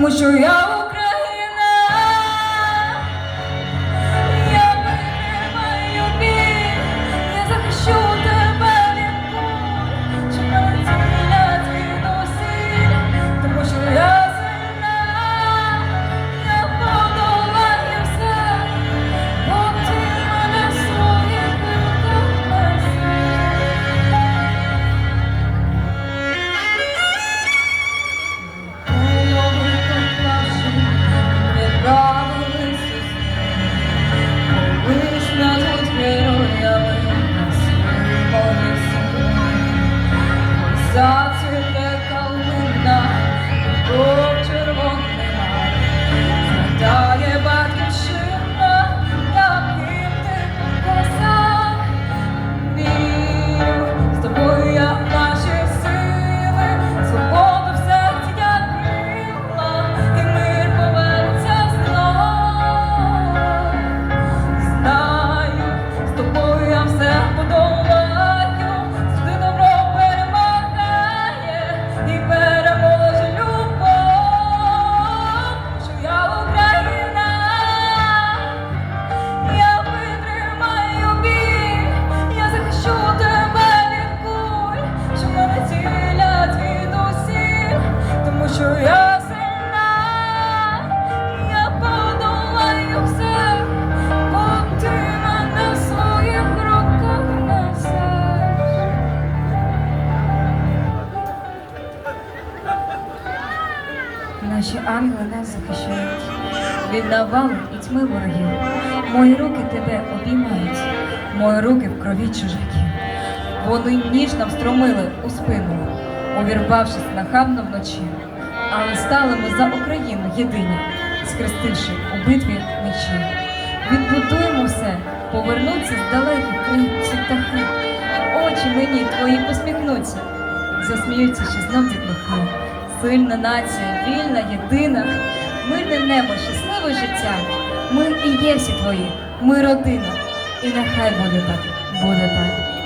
mushroom. Що я сильна, я подолаю все, бо ти своїх руках несеш. Наші ангели нас захищають від навали і тьми ворогів. Мої руки тебе обіймають, мої руки в крові чужаків. Вони ніжно встромили у спину, увірвавшись нахабно вночі. Але стали ми за Україну єдині, схрестивши у битві мечі. Відбудуємо все, повернуться з далеких країн птахи. Очі мені твої посміхнуться, засміються ще знов дітлахи. Сильна нація, вільна, єдина, мирне небо, щасливе життя. Ми і є всі твої, ми родина. І нехай буде так, буде так.